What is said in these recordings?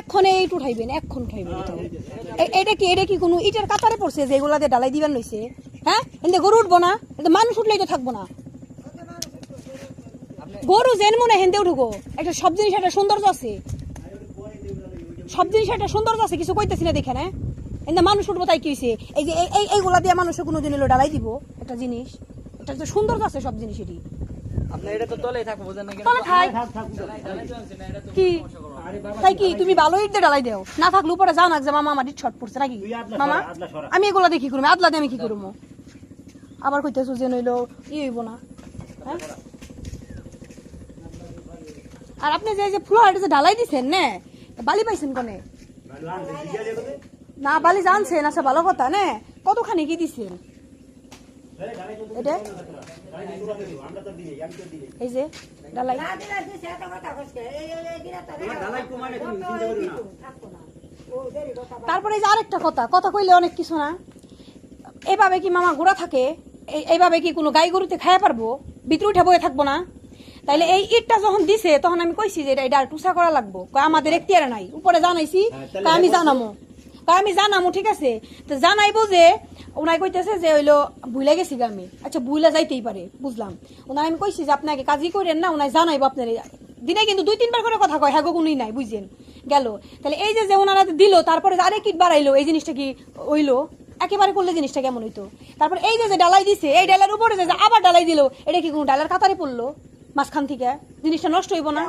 এক্ষণে এইট উঠাইবেন এক্ষণ উঠাইবেন এটা। কি এটা কি কোনো ইটের কাতারে পড়ছে যে এগুলা দিয়ে ডালাই দিবেন লইছে হ্যাঁ? এতে গরু উঠবো না এতে মানুষ উঠলেই তো থাকব না। গরু যেন মনে হেনতে উঠুকো। একটা সব জিনিস একটা সৌন্দর্য আছে। সব জিনিস একটা সৌন্দর্য আছে কিছু কইতেছি না দেখে না এতে মানুষ উঠবো তাই কি হইছে? এই যে এই- এই এইগুলা দিয়ে মানুষে কোনো দিন এলো ডালাই দিব একটা জিনিস। এটা তো সৌন্দর্য আছে সব জিনিসেরই। আপনি এটা তো তলেই থাকব বুঝেন না থাক। কি? তাই কি? তুমি ভালো ইট দিয়ে ডালাই দেও। না থাকলে উপরে যে মামা আমার ইট ছট পড়ছে নাকি? মামা আমি এগুলা দেখি করব আদলা দিয়ে আমি কি করব আবার কইতেছো যে নইলো ই হইব না। হ্যাঁ? আর আপনি যে যে ফ্লোর যে ঢালাই দিছেন না? বালি পাইছেন কোনে? না বালি জানছেন আচ্ছা ভালো কথা না? কতখানি কি দিছেন? এটা? এই যে ডালাই। তারপরে এই যে আরেকটা কথা কথা কইলে অনেক কিছু না। এভাবে কি মামা গোড়া থাকে? এই- এইভাবে কি কোনো গাই গরুতে খাইয়া পারব? ভিতরে উঠে বয়ে থাকব না? তাইলে এই ইটটা যখন দিছে তখন আমি কইছি যে এটা এটা টুসা করা লাগবো। আমাদের এখতিয়ারে নাই। উপরে জানাইছি কয় আমি জানামো। আমি জানামো ঠিক আছে? তো জানাইবো যে ওনাই কইতেছে যে হইল ভুলে গেছি আমি। আচ্ছা ভুলে যাইতেই পারে বুঝলাম। ওনার আমি কইছি যে আপনাকে কাজই করেন না ওনাই জানাইবো আপনার। দিনে কিন্তু দুই তিনবার করে কথা কয় হ্যাঁ কোনোই নাই বুঝছেন? গেল। তাহলে এই যে যে ওনারা দিল তারপরে যে আরেক ইট বাড়াইলো এই জিনিসটা কি হইল? একেবারে করলে জিনিসটা কেমন হইতো? তারপর এই যে যে ডালাই দিছে এই ডালার উপরে যে যে আবার ডালাই দিল এটা কি কোনো ডালার কাতারে পড়ল? মাঝখান থেকে? জিনিসটা নষ্ট হইব না?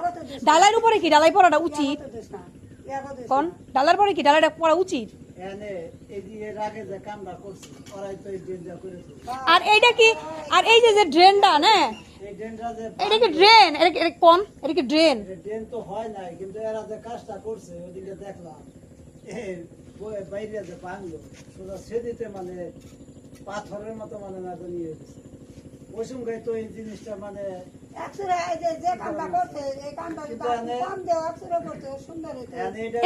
ডালার উপরে কি ডালাই পড়াটা উচিত? কোন? ডালার পরে কি ডালাটা পড়া উচিত? আর এইটা কি? আর এই যে ড্রেনটা না? এটা কি ড্রেন? এটা কি- এটা কি ড্রেন? ড্রেন তো হয় নাই কিন্তু এরা যে কাজটা করছে ওদিকে দেখলাম বাইরে যে ভাঙলো সোজা সেদিতে মানে পাথরের মতো মানে না নিয়ে গেছে ওই সঙ্গে তো এই জিনিসটা মানে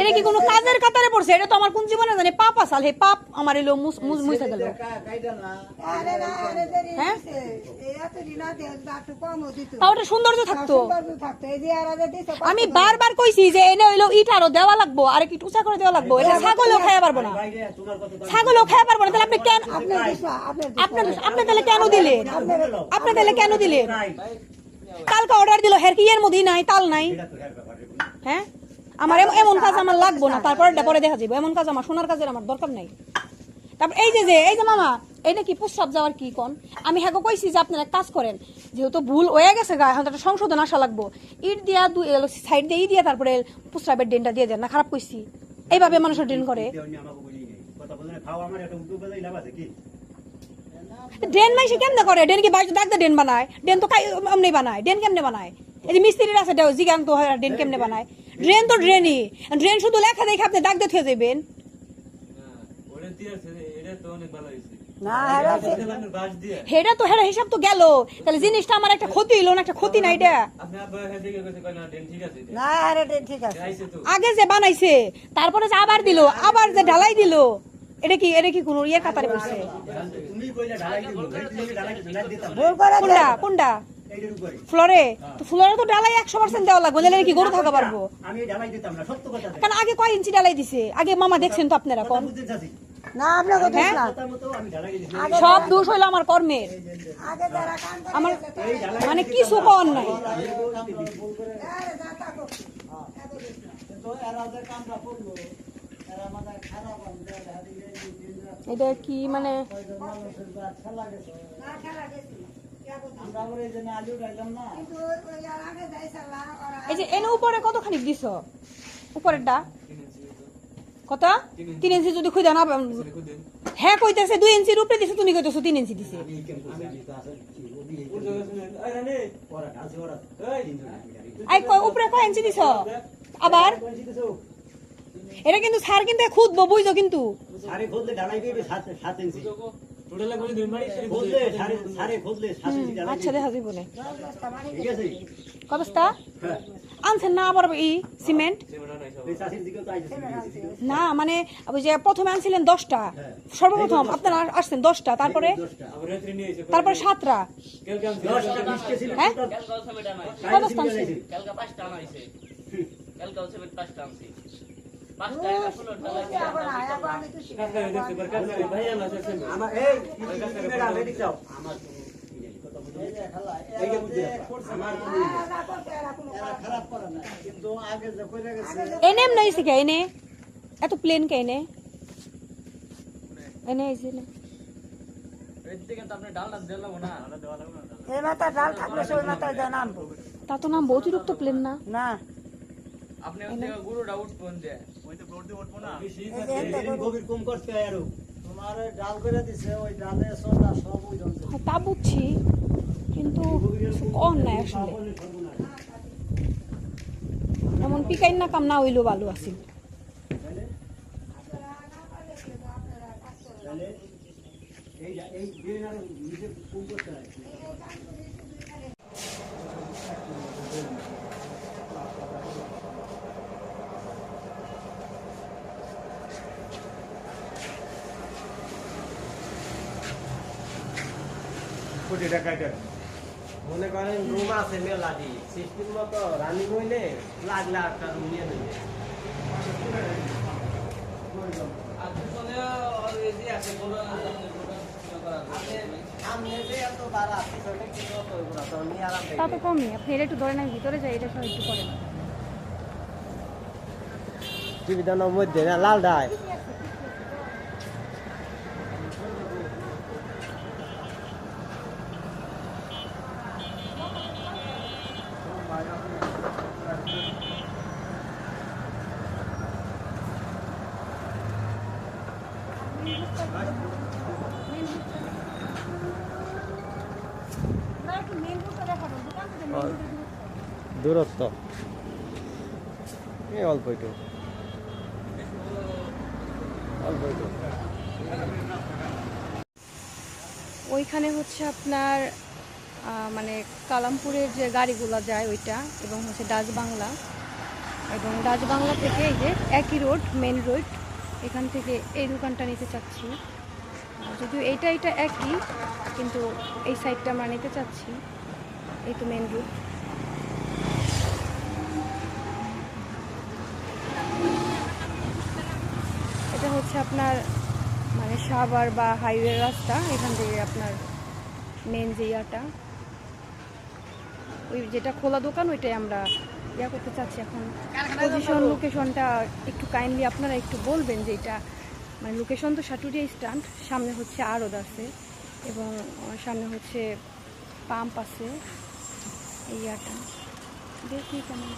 এটা এটা কি কোনো কাজের কাতারে পড়ছে? এটা তো আমার কোন জীবনে জানি। পাপ আসাল হে পাপ আমার এলো মুস গেল হ্যাঁ? তাও ওটা সৌন্দর্য থাকতো। আমি বারবার কইছি যে এনে হইল ইট আরও দেওয়া লাগবো আর কি উঁচা করে দেওয়া লাগবো। এটা ছাগলও খাইয়া পারব না। ছাগলও খাইয়া পারব না। তাহলে আপনি কেন আপনার আপনি তাহলে কেন দিলেন? আপনি তাহলে কেন দিলেন? কালকে অর্ডার দিল, হের কি এর মধ্যেই নাই, তাল নাই? হ্যাঁ? আমার এমন কাজ আমার লাগবো না, তারপরে পরে দেখা যাবে এমন কাজ আমার, সোনার কাজের আমার দরকার নাই। তারপর এই যে যে এই যে মামা, এটা কি প্রস্রাব যাওয়ার কি কোন? আমি হ্যাঁ কইছি যে আপনারা কাজ করেন, যেহেতু ভুল হয়ে গেছে গা, এখন একটা সংশোধন আসা লাগবো। ইট দিয়া দুই সাইড দিয়ে ই দিয়া তারপরে প্রস্রাবের ড্রেনটা দিয়ে দেন, না খারাপ কইছি। এইভাবে মানুষের ড্রেন করে। ড্রেন মাইসে কেমনে করে? ড্রেন কি বাড়িতে ডাকতে ড্রেন বানায়? ড্রেন তো কাই- এমনি বানায়। ড্রেন কেমনে বানায়? এই যে মিস্ত্রির আছে দেও জিগান তো হয় ড্রেন কেমনে বানায়? ড্রেন তো ড্রেনই। ড্রেন শুধু লেখা দেখে আপনি ডাক দিয়ে থুয়ে ওটা দিয়ে আছে, এটা তো অনেক ভালো হয়েছে। না আপনার বাঁশ দিয়ে। হেটা হিসাব তো গেল। তাহলে জিনিসটা আমার একটা ক্ষতি হইল না একটা ক্ষতি না এটা? আপনি আব্বা এখান থেকে কইছে, কয় না, ড্রেন ঠিক আছে এটা। না আরে ঠিক আছে। আইছে তো। আগে যে বানাইছে তারপরে যে আবার দিল আবার যে ঢালাই দিল। এটা কি এটা কি কোনো ইয়ের কাতারে পড়ছে কোনটা? কোনটা? ফ্লোরে? তো ফ্লোরে তো ঢালাই একশো পার্সেন্ট দেওয়া লাগবে নাহলে কি গরু থাকা পারব? কারণ আগে কয় ইঞ্চি ঢালাই দিছে? আগে মামা দেখছেন তো আপনারা কোন না আপনার কথা হ্যাঁ? কথা মতো আমি ঢালাই দিছি সব দোষ হইল আমার কর্মের। আমার মানে কিছু কর নাই। তো এটা কি মানে? এই যে এনে উপরে কতখানি দিছ? উপরেরটা? কত? তিন ইঞ্চি যদি খুঁজে না। হ্যাঁ কইতেছে, দুই ইঞ্চির উপরে দিছে, তুমি কইতেছো তিন ইঞ্চি দিছে। উপরে কয় ইঞ্চি দিছ? আবার? এটা কিন্তু সার কিন্তু খুদবো বুঝছ কিন্তু? সারে খুদলে ঢালাই দিবে সাত সাত ইঞ্চি। টোটালে করে দিন, মারি, খুদলে সারে সারে খুদলে সাত ইঞ্চি আচ্ছা দেখা যাইব না ঠিক আছে? কবস্তা আনছেন না আবার ই সিমেন্ট? না মানে ওই যে প্রথমে আনছিলেন দশটা। সর্বপ্রথম আপনারা আসছেন দশটা তারপরে? তারপরে সাতটা। হ্যাঁ? আনছেন এনে হয়েছে কে এনে? এত প্লেন কে এনে? এনে হয়েছে না থেকে তো আপনি ডালটা দিলাম না? এই গভীর কম করতে হয় আরও। তোমার ডাল করে দিছে ওই ডালে সোনা সব ওই হ্যাঁ, তা বুঝছি কিন্তু কম নাই আসলে। এমন পিকাই না কাম না হইলেও ভালো আছে। এই এই আরও নিজে কম করতে হয় কোটি টাকা এটা। মনে করেন রুম আছে মেলাডি সিস্টেম মতো রানিং হইলে লাখ টাকা রুম নিয়ে নেবে তা তো কমই আপনি এটা একটু ধরে না ভিতরে যাই এটা সব একটু করেন সুবিধার মধ্যে না লাল ডায় দূরত্ব। এই অল্প একটু। অল্প ওইখানে হচ্ছে আপনার মানে কালামপুরের যে গাড়িগুলো যায় ওইটা এবং হচ্ছে ডাচ বাংলা। এবং ডাচ বাংলা থেকে এই যে একই রোড মেন রোড এখান থেকে এই দোকানটা নিতে চাচ্ছি। যদিও এইটা এটা একই, কিন্তু এই সাইডটা আমরা নিতে চাচ্ছি। এই তো মেন রোড এটা হচ্ছে আপনার মানে সাভার বা হাইওয়ে রাস্তা। এখান থেকে আপনার মেন যে ইয়াটা। ওই যেটা খোলা দোকান, ওইটাই আমরা ইয়া করতে চাচ্ছি এখন। পজিশন লোকেশনটা একটু কাইন্ডলি আপনারা একটু বলবেন যে এটা মানে লোকেশন তো সাটুরিয়া স্ট্যান্ড, সামনে হচ্ছে আড়ত আছে এবং সামনে হচ্ছে পাম্প আছে। এই ইয়াটা। দেখি কেমন।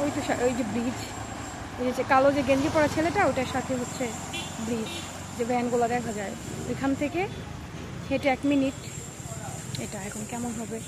ওই তো ওই যে ব্রিজ ওই যে কালো যে গেঞ্জি পরা ছেলেটা, ওটার সাথে হচ্ছে ব্রিজ যে ভ্যানগুলো দেখা যায়। ওইখান থেকে হেঁটে এক মিনিট এটা এখন কেমন হবে?